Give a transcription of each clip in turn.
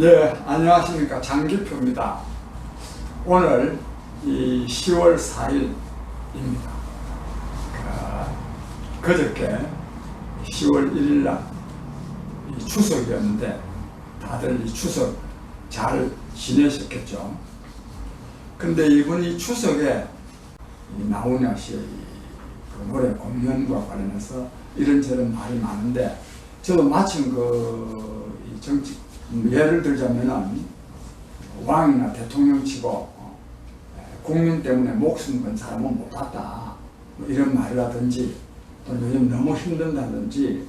예, 안녕하십니까. 장기표입니다. 오늘 이 10월 4일입니다. 그, 그저께 10월 1일 날 추석이었는데 다들 이 추석 잘 지내셨겠죠. 근데 이분이 추석에 이 나훈아 씨의 그 노래 공연과 관련해서 이런저런 말이 많은데 저도 마침 그이 정치 예를 들자면은 왕이나 대통령 치고 어, 국민 때문에 목숨 건 사람은 못 봤다 뭐 이런 말이라든지 또 요즘 너무 힘든다든지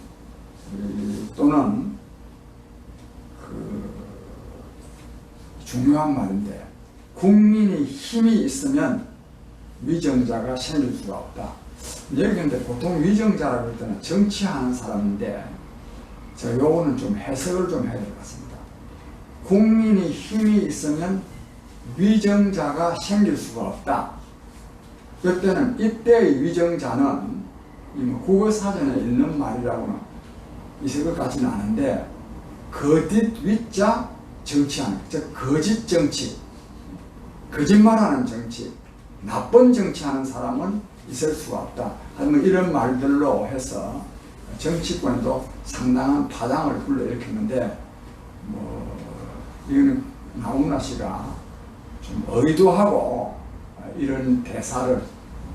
이, 또는 그 중요한 말인데 국민이 힘이 있으면 위정자가 생길 수가 없다. 여기 근데 보통 위정자라고 할 때는 정치하는 사람인데 자, 요거는 좀 해석을 좀 해야 될 것 같습니다. 국민이 힘이 있으면 위정자가 생길 수가 없다. 이때는 이때의 위정자는 이뭐 국어사전에 있는 말이라고는 있을 것 같지는 않은데 거짓 위자 정치하는 즉 거짓 정치 거짓말하는 정치 나쁜 정치하는 사람은 있을 수가 없다. 하면 이런 말들로 해서 정치권에도 상당한 파장을 불러일으켰는데 뭐 이거는 나훈아 씨가 좀 의도하고 이런 대사를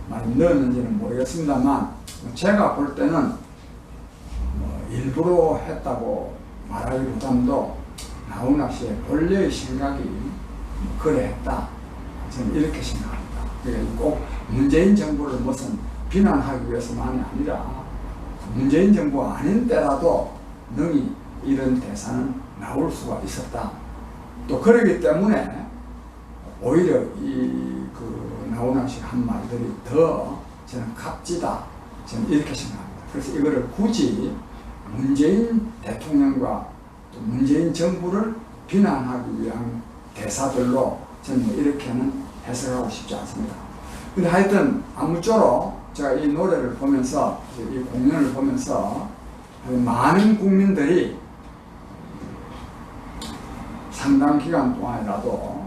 많이 넣었는지는 모르겠습니다만 제가 볼 때는 뭐 일부러 했다고 말하기보다도 나훈아 씨의 본래의 생각이 그래 했다. 저는 이렇게 생각합니다. 꼭 문재인 정부를 무슨 비난하기 위해서만이 아니라 문재인 정부가 아닌 때라도 능히 이런 대사는 나올 수가 있었다. 또 그러기 때문에 오히려 이 그 나훈아 씨가 한 말들이 더 저는 값지다. 저는 이렇게 생각합니다. 그래서 이거를 굳이 문재인 대통령과 또 문재인 정부를 비난하기 위한 대사들로 저는 뭐 이렇게는 해석하고 싶지 않습니다. 근데 하여튼 아무쪼록 제가 이 노래를 보면서 이 공연을 보면서 많은 국민들이 상당 기간 동안이라도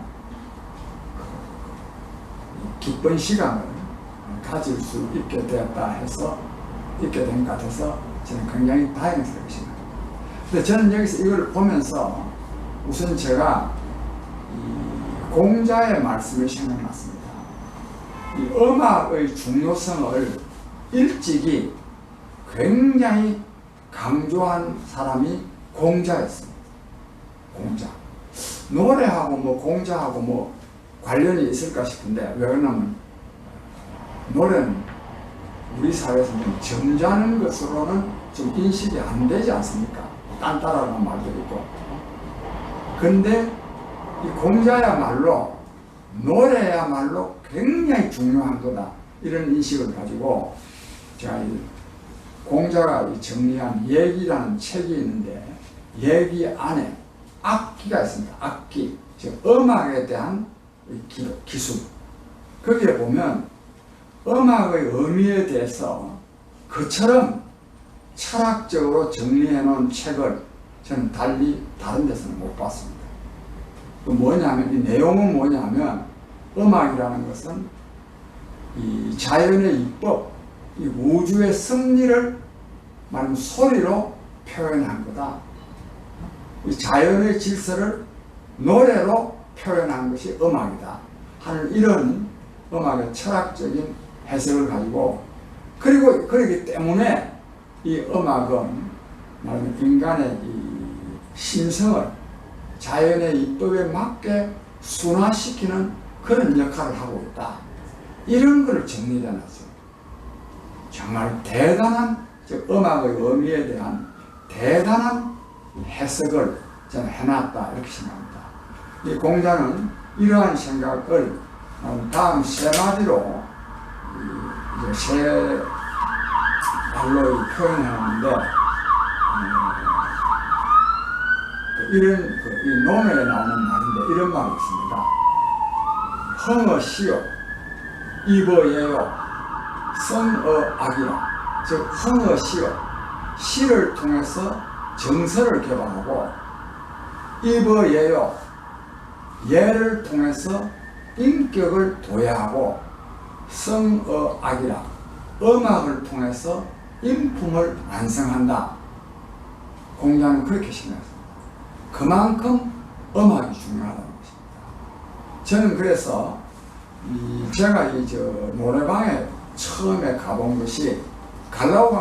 기쁜 시간을 가질 수 있게 되었다 해서 있게 된 것 같아서 저는 굉장히 다행스럽게 생각합니다. 근데 저는 여기서 이걸 보면서 우선 제가 이 공자의 말씀이 생각났습니다. 이 음악의 중요성을 일찍이 굉장히 강조한 사람이 공자였습니다. 공자. 노래하고 뭐 공자하고 뭐 관련이 있을까 싶은데 왜 그러냐면 노래는 우리 사회에서 좀 점잖은 것으로는 좀 인식이 안 되지 않습니까? 딴따라는 말도 있고. 근데 이 공자야말로 노래야말로 굉장히 중요한 거다. 이런 인식을 가지고 제가 이 공자가 정리한 얘기라는 책이 있는데 얘기 안에 악기가 있습니다. 악기. 즉 음악에 대한 기, 기술. 거기에 보면 음악의 의미에 대해서 그처럼 철학적으로 정리해 놓은 책을 저는 달리 다른 데서는 못 봤습니다. 그 뭐냐면 이 내용은 뭐냐면 음악이라는 것은 이 자연의 이법, 이 우주의 승리를 말하면 소리로 표현한 거다. 이 자연의 질서를 노래로 표현한 것이 음악이다. 하는 이런 음악의 철학적인 해석을 가지고 그리고 그러기 때문에 이 음악은 말하면 인간의 이 신성을 자연의 이법에 맞게 순화시키는 그런 역할을 하고 있다. 이런 걸 정리해 놨어요. 정말 대단한 즉 음악의 의미에 대한 대단한 해석을 저는 해놨다 이렇게 생각합니다. 이 공자는 이러한 생각을 다음 세 마디로 세 말로 표현해놨는데 이런 그, 이 논어에 나오는 말인데 이런 말이 있습니다. 흥어시요 이버예요 성어악이라 즉 흥어시요 시를 통해서 정서를 개발하고 입어예요. 예를 통해서 인격을 도야하고 성어악이라 음악을 통해서 인품을 완성한다. 공자는 그렇게 생각했습니다. 그만큼 음악이 중요하다는 것입니다. 저는 그래서 이 제가 이 저 노래방에 처음에 가본 것이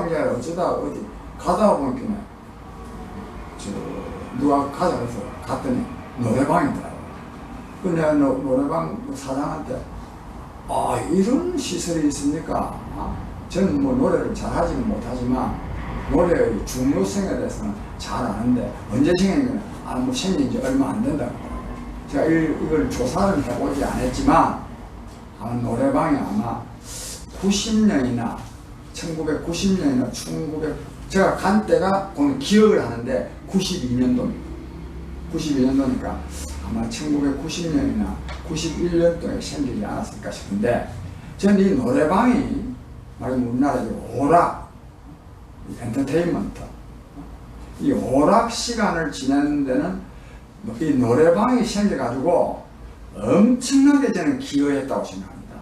게 아니라 어쩌다 어디 가다 보니까 저 누가 가자 그래서 갔더니 노래방이더라고요. 그 내가 노, 노래방 사장한테 아 이런 시설이 있습니까? 아, 저는 뭐 노래를 잘하지는 못하지만 노래의 중요성에 대해서는 잘 아는데 언제 생겼냐? 아뭐 생긴 지 얼마 안 된다고. 제가 이, 이걸 조사를 해보지 않았지만 아마 노래방이 아마 90년이나 1990년이나 1900 제가 간 때가 오늘 기억을 하는데 92년도입니다. 92년도니까 아마 1990년이나 91년도에 생기지 않았을까 싶은데 저는 이 노래방이 말하면 우리나라의 오락 이 엔터테인먼트 이 오락 시간을 지내는 데는 이 노래방이 생겨가지고 엄청나게 저는 기여했다고 생각합니다.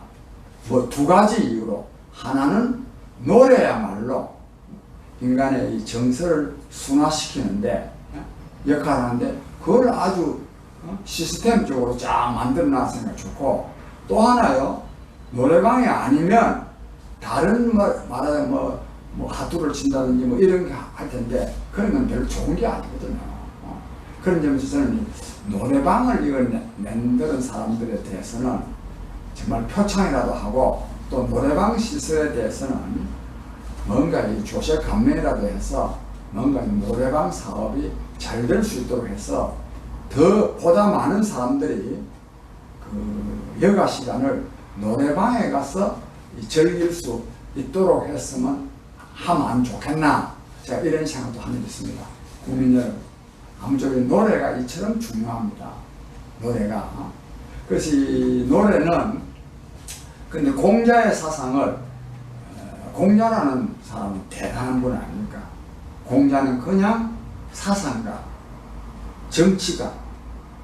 뭐 두 가지 이유로 하나는 노래야말로 인간의 이 정서를 순화시키는데 역할을 하는데 그걸 아주 어? 시스템적으로 쫙 만들어 놨으니까 좋고 또 하나요 노래방이 아니면 다른 뭐 말하자면 뭐, 뭐 하투를 친다든지 뭐 이런 게 할 텐데 그런 건 별로 좋은 게 아니거든요. 어. 그런 점에서 저는 이 노래방을 이걸 내- 만드는 사람들에 대해서는 정말 표창이라도 하고 또 노래방 시설에 대해서는 뭔가 이 조세 감면이라도 해서 뭔가 이 노래방 사업이 잘 될 수 있도록 해서 더 보다 많은 사람들이 그 여가 시간을 노래방에 가서 이 즐길 수 있도록 했으면 하면 좋겠나 제가 이런 생각도 하는 있습니다. 국민 여러분 아무쪼록 노래가 이처럼 중요합니다. 노래가 그래서 이 노래는 근데 공자의 사상을 어, 공자라는 사람은 대단한 분 아닙니까? 공자는 그냥 사상가, 정치가,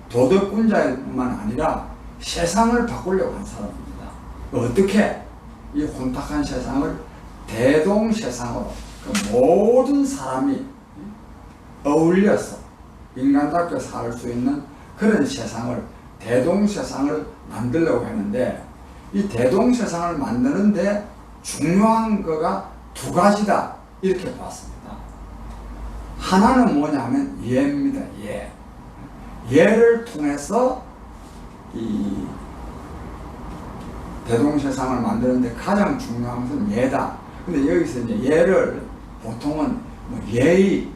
도덕군자뿐만 아니라 세상을 바꾸려고 한 사람입니다. 어떻게 이 혼탁한 세상을 대동세상으로 그 모든 사람이 어울려서 인간답게 살 수 있는 그런 세상을 대동세상을 만들려고 했는데 이 대동세상을 만드는데 중요한 거가 두 가지다 이렇게 봤습니다. 하나는 뭐냐면 예입니다. 예. 예를 통해서 이 대동세상을 만드는데 가장 중요한 것은 예다. 근데 여기서 이제 예를 보통은 뭐 예의,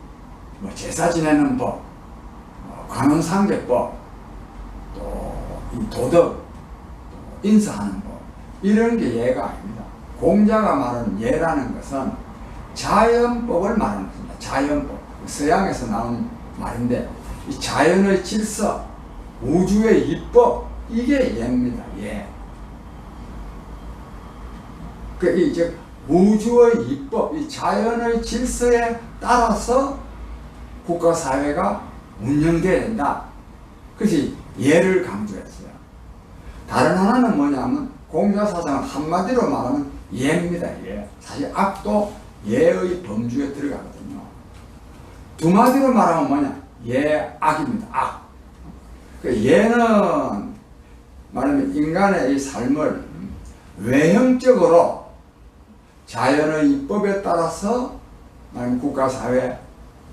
뭐 제사 지내는 법, 뭐 관원상제법, 또이 도덕, 또 인사하는 법 이런 게 예가 아닙니다. 공자가 말하는 예라는 것은 자연법을 말하는 것입니다. 자연법. 서양에서 나온 말인데 이 자연의 질서, 우주의 입법 이게 예입니다. 예. 그 이제 우주의 입법, 이 자연의 질서에 따라서 국가 사회가 운영돼야 된다. 그것이 예를 강조했어요. 다른 하나는 뭐냐면 공자 사상은 한마디로 말하면 예입니다. 예. 사실 악도 예의 범주에 들어가거든요. 두 마디로 말하면 뭐냐? 예, 악입니다. 악. 그 예는 말하면 인간의 이 삶을 외형적으로 자연의 입법에 따라서 국가 사회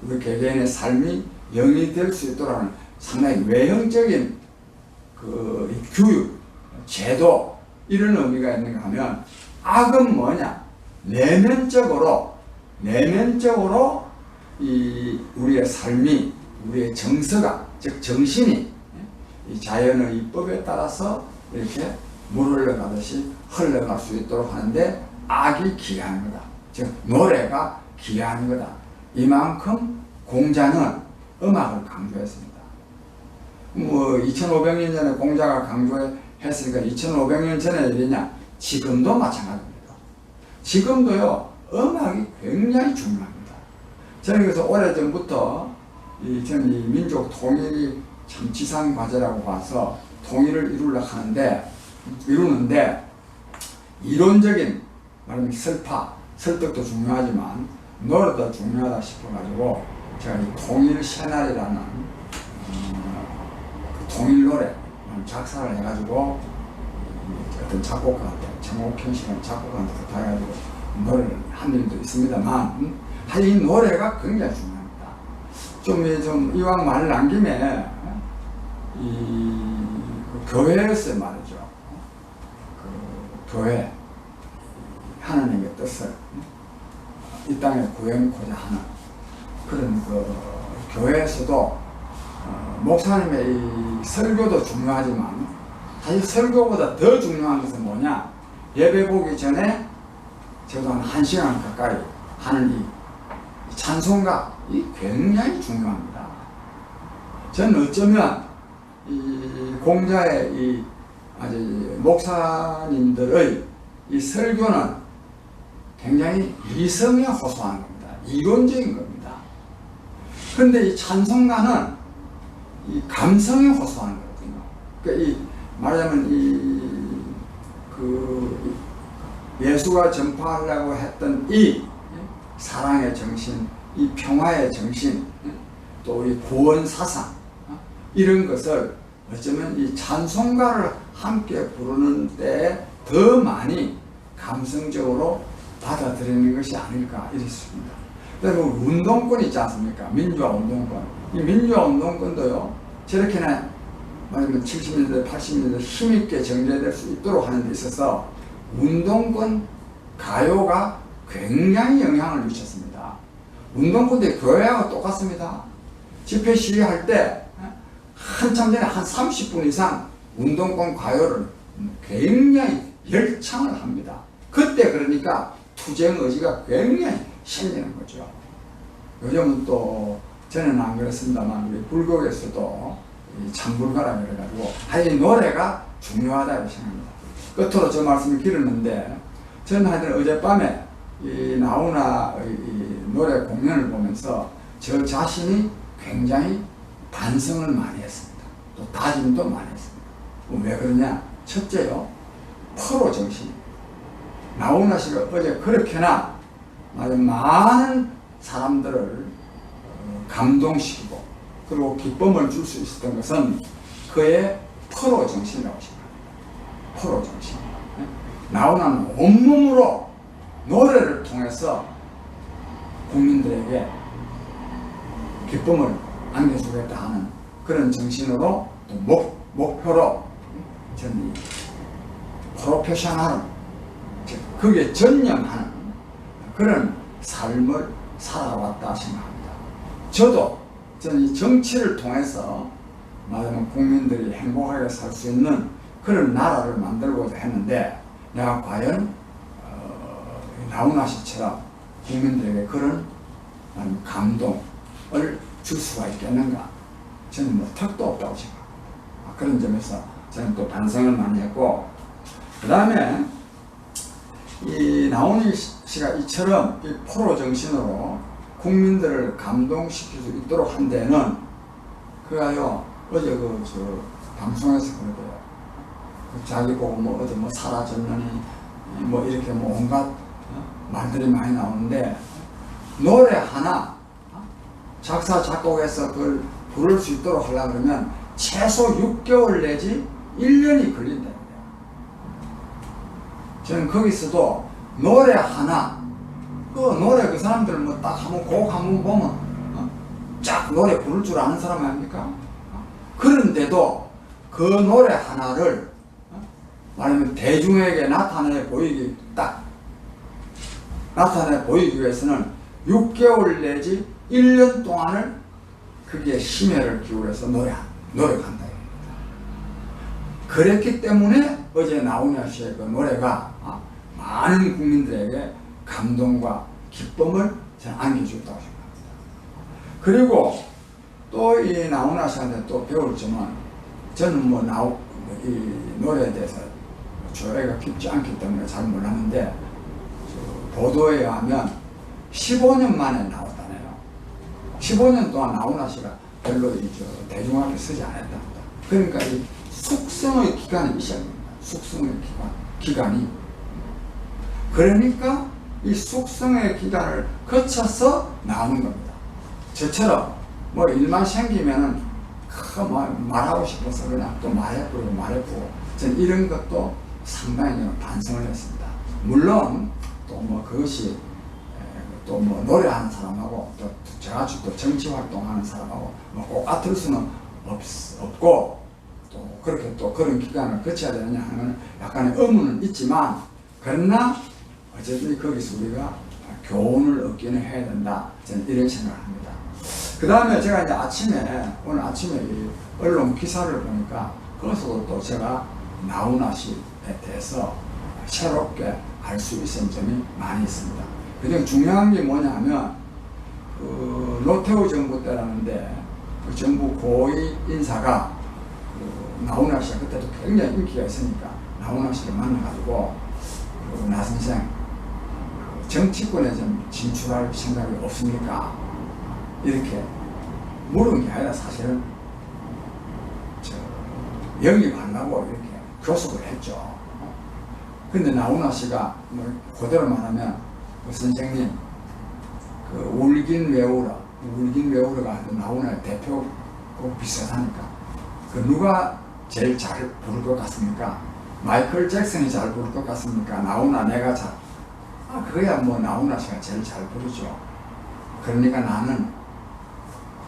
우리 개개인의 삶이 영위될 수 있도록 하는 상당히 외형적인 그이 교육, 제도 이런 의미가 있는가 하면 악은 뭐냐? 내면적으로 내면적으로 이 우리의 삶이 우리의 정서가 즉 정신이 이 자연의 입법에 따라서 이렇게 물 흘러가듯이 흘러갈 수 있도록 하는데 악이 기하는 거다. 즉 노래가 기하는 거다. 이만큼 공자는 음악을 강조했습니다. 뭐 2500년 전에 공자가 강조했으니까 2500년 전의 일이냐? 지금도 마찬가지입니다. 지금도요 음악이 굉장히 중요합니다. 저는 그래서 오래전부터 이 저는 이 민족 통일이 참 지상 과제라고 봐서 통일을 이루려 하는데 이루는데 이론적인 말하면 설파, 설득도 중요하지만 노래도 중요하다 싶어가지고 제가 이 통일 새날이라는 어, 그 통일 노래 작사를 해가지고 이 어떤 작곡가한테 씨라는 작곡가한테 부탁해가지고 노래를 한 일도 있습니다만 사실 이 노래가 굉장히 중요합니다. 좀, 이- 좀 이왕 말난 김에 이그 교회에서 말이죠. 그 교회 하나님의 뜻을 이 땅에 구현코자 하는 그런 그 교회에서도 어, 목사님의 이 설교도 중요하지만 사실 설교보다 더 중요한 것은 뭐냐 예배 보기 전에 저도 한 1시간 가까이 하는 이 찬송가 이 굉장히 중요합니다. 저는 어쩌면 이 공자의 이 아주 목사님들의 이 설교는 굉장히 이성에 호소한 겁니다. 이론적인 겁니다. 그런데 이 찬송가는 이 감성에 호소하는 거거든요. 그러니까 이 말하자면 이 그 예수가 전파하려고 했던 이 사랑의 정신, 이 평화의 정신, 또 이 구원 사상 이런 것을 어쩌면 이 찬송가를 함께 부르는 때더 많이 감성적으로 받아들이는 것이 아닐까 이렇습니다. 그리고 운동권 있지 않습니까? 민주화 운동권. 이 민주화 운동권도요, 저렇게나 말하면 70년대, 80년대 힘있게 정제될 수 있도록 하는 데 있어서 운동권 가요가 굉장히 영향을 미쳤습니다. 운동권도 교회하고 똑같습니다. 집회 시위할 때 한참 전에 한 30분 이상 운동권 가요를 굉장히 열창을 합니다. 그때 그러니까 투쟁 의지가 굉장히 생기는 거죠. 요즘은 또 저는 안 그렇습니다만 우리 불교에서도 이 참불가라 그래가지고 하여튼 노래가 중요하다 고 생각합니다. 끝으로 저 말씀을 길었는데 저는 하여튼 어젯밤에 이 나훈아의 이 노래 공연을 보면서 저 자신이 굉장히 반성을 많이 했습니다. 또 다짐도 많이 했습니다. 왜 그러냐? 첫째요, 프로 정신. 나훈아 씨가 어제 그렇게나 많은 사람들을 어, 감동시키고 그리고 기쁨을 줄 수 있었던 것은 그의 프로 정신이라고 생각합니다. 프로 정신. 예? 나훈아는 온몸으로 노래를 통해서 국민들에게 기쁨을 안겨주겠다 하는 그런 정신으로 또 목, 목표로 저는 이 프로페셔널 즉 그게 전념하는 그런 삶을 살아왔다 생각합니다. 저도 저는 이 정치를 통해서 말하면 국민들이 행복하게 살 수 있는 그런 나라를 만들고자 했는데 내가 과연 어, 나훈아 씨처럼 국민들에게 그런 감동을 줄 수가 있겠는가? 저는 뭐 턱도 없다고 생각합니다. 아, 그런 점에서 저는 또 반성을 많이 했고 그 다음에 이 나훈이 씨가 이처럼 이 포로 정신으로 국민들을 감동시킬 수 있도록 한 데는 그가요 어제 그 저 방송에서 그러대요 그 자기 보고 뭐 어디 뭐 사라졌느니 뭐 이렇게 뭐 온갖 어? 말들이 많이 나오는데 노래 하나 어? 작사 작곡해서 그걸 부를 수 있도록 하려 그러면 최소 6개월 내지 1년이 걸린다. 저는 거기서도 노래 하나 그 노래 그 사람들 뭐 딱 한번 곡 한번 보면 어? 쫙 노래 부를 줄 아는 사람 아닙니까? 어? 그런데도 그 노래 하나를 어? 말하면 대중에게 나타내 보이기 딱 나타내 보이기 위해서는 6개월 내지 1년 동안을 그게 심혈을 기울여서 노래 노력한다. 그랬기 때문에 어제 나훈아 씨의 그 노래가 어, 많은 국민들에게 감동과 기쁨을 안겨줬다고 생각합니다. 그리고 또 이 나훈아 씨한테 또 배울 점은 저는 뭐 나우 이 노래에 대해서 조예가 깊지 않기 때문에 잘 몰랐는데 저 보도에 의하면 15년 만에 나왔다네요. 15년 동안 나훈아 씨가 별로 대중하게 쓰지 않았답니다. 그러니까 이 숙성의 기간이 됩니다. 숙성의 기간, 기간이. 그러니까 이 숙성의 기간을 거쳐서 나오는 겁니다. 저처럼 뭐 일만 생기면은 크, 뭐 말하고 싶어서 그냥 또 말해보고 말해보고 전 이런 것도 상당히 반성을 했습니다. 물론 또 뭐 그것이 또 뭐 노래하는 사람하고 또 저같이 또 정치 활동하는 사람하고 뭐 꼭 같을 수는 없, 없고 또 그렇게 또 그런 기간을 거쳐야 되느냐 하는 약간의 의문은 있지만 그러나 어쨌든 거기서 우리가 교훈을 얻기는 해야 된다 저는 이런 생각을 합니다. 그 다음에 제가 이제 아침에 오늘 아침에 이 언론 기사를 보니까 거기서도 또 제가 나훈아 씨에 대해서 새롭게 알 수 있는 점이 많이 있습니다. 그중 중요한 게 뭐냐 하면 그 노태우 정부 때라는데 그 정부 고위 인사가 그 나훈아 씨가 그때도 굉장히 인기가 있으니까 나훈아 씨를 만나가지고 그 정치권에 좀 진출할 생각이 없습니까? 이렇게 물은 게 아니라 사실은 저 영입하려고 이렇게 교섭을 했죠. 근데 나훈아 씨가 뭐 그대로 말하면 그 선생님 그 울긴 외우라 울긴 외우라가 나훈아의 대표 꼭 비슷하니까 그 누가 제일 잘 부를 것 같습니까? 마이클 잭슨이 잘 부를 것 같습니까? 나훈아 내가 잘 아, 그거야 뭐 나훈아 씨가 제일 잘 부르죠. 그러니까 나는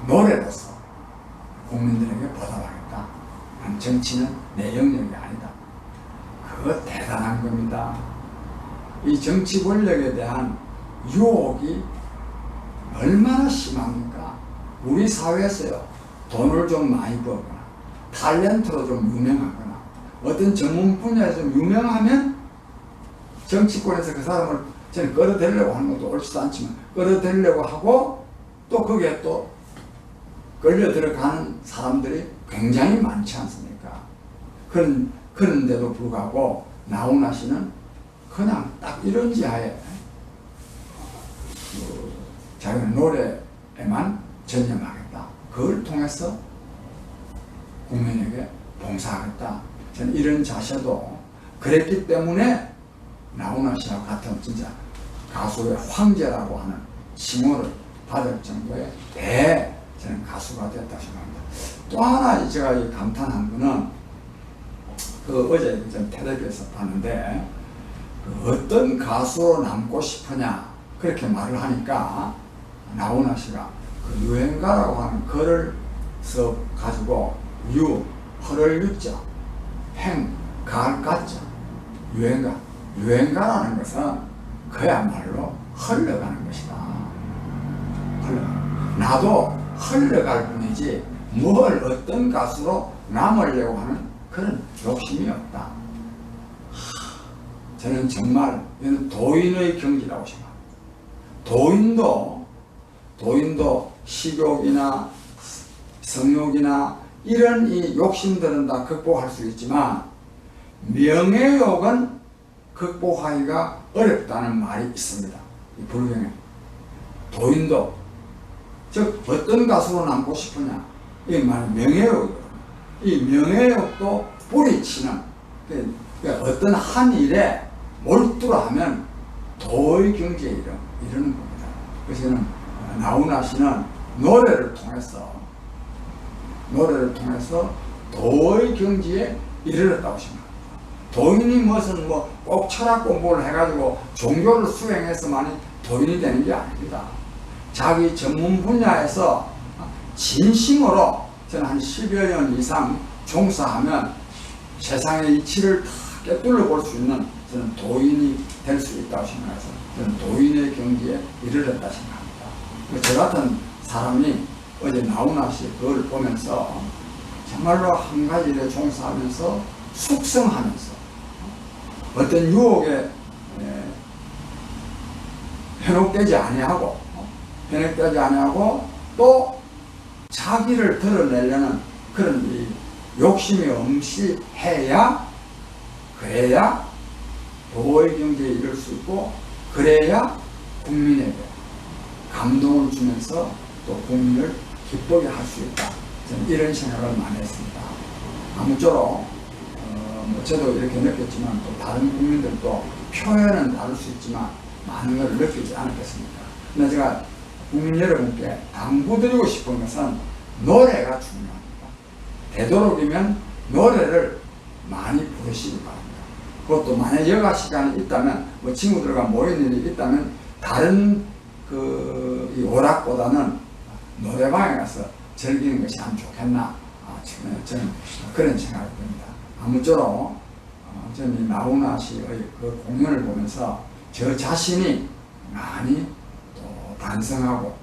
노래로서 국민들에게 보답하겠다. 난 정치는 내 영역이 아니다. 그거 대단한 겁니다. 이 정치 권력에 대한 유혹이 얼마나 심합니까? 우리 사회에서요, 돈을 좀 많이 벌거나, 탤런트로 좀 유명하거나, 어떤 전문 분야에 좀 유명하면 정치권에서 그 사람을 저는 끌어들이려고 하는 것도 옳지도 않지만, 끌어들이려고 하고, 또 거기에 또 끌려 들어가는 사람들이 굉장히 많지 않습니까? 그런, 그런데도 불구하고, 나훈아 씨는 그냥 딱 이런 지하에 그 자기는 노래에만 전념하겠다. 그걸 통해서 국민에게 봉사하겠다. 저는 이런 자세도 그랬기 때문에 나훈아 씨와 같은 진짜 가수의 황제라고 하는 칭호를 받을 정도의 대 저는 가수가 됐다 생각합니다. 또 하나 제가 이 감탄한 거는 그 어제 좀 텔레비에서 봤는데 그 어떤 가수로 남고 싶으냐 그렇게 말을 하니까 나훈아 씨가 그 유행가라고 하는 글을 써 가지고 유 허를 유자 행 가을가자 유행가 유행가라는 것은 그야말로 흘러가는 것이다. 흘러 나도 흘러갈 뿐이지 뭘 어떤 가수로 남으려고 하는 그런 욕심이 없다. 저는 정말 도인의 경지라고 생각합니다. 도인도 도인도 식욕이나 성욕이나 이런 이 욕심들은 다 극복할 수 있지만 명예욕은 극복하기가 어렵다는 말이 있습니다. 이 불경에 도인도 즉 어떤 가수로 남고 싶으냐 이말 명예욕 이 명예욕도 뿌리치는 그 어떤 한 일에 몰두하면 도의 경지에 이르, 이르는 겁니다. 그래서 저는 나훈아 씨는 노래를 통해서 노래를 통해서 도의 경지에 이르렀다고 생각합니다. 도인이 무슨 뭐꼭 철학 공부를 해가지고 종교를 수행해서만이 도인이 되는 게 아닙니다. 자기 전문 분야에서 진심으로 저는 한 10여 년 이상 종사하면 세상의 이치를 다 꿰뚫어 볼수 있는 저는 도인이 될 수 있다고 생각해서 저는 도인의 경지에 이르렀다 생각합니다. 저 같은 사람이 어제 나훈아 씨 그걸 보면서 정말로 한 가지 일에 종사하면서 숙성하면서 어떤 유혹에 현혹되지 아니하고 현혹되지 아니하고 또 자기를 드러내려는 그런 이 욕심이 엄시해야 그래야 도의 경제에 이를 수 있고 그래야 국민에게 감동을 주면서 또 국민을 기쁘게 할 수 있다. 이런 생각을 많이 했습니다. 아무쪼록 어, 뭐 저도 이렇게 느꼈지만 또 다른 국민들도 표현은 다를 수 있지만 많은 걸 느끼지 않았겠습니까? 근데 제가 국민 여러분께 당부드리고 싶은 것은 노래가 중요합니다. 되도록이면 노래를 많이 부르시기 바랍니다. 그것도 만약 여가 시간이 있다면 뭐 친구들과 모이는 일이 있다면 다른 그이 오락보다는 노래방에 가서 즐기는 것이 참 좋겠나 아, 저는 그런 생각이 듭니다. 아무쪼록 어, 이 나훈아 씨의 그 공연을 보면서 저 자신이 많이 또 반성하고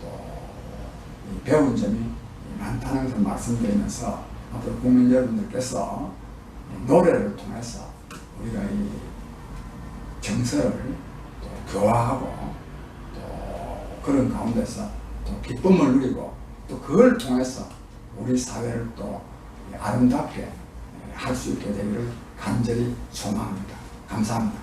또이 배운 점이 많다는 것을 말씀드리면서 앞으로 국민 여러분들께서 이 노래를 통해서 우리가 이 정서를 또 교화하고 또 그런 가운데서 또 기쁨을 누리고 또 그걸 통해서 우리 사회를 또 아름답게 할 수 있게 되기를 간절히 소망합니다. 감사합니다.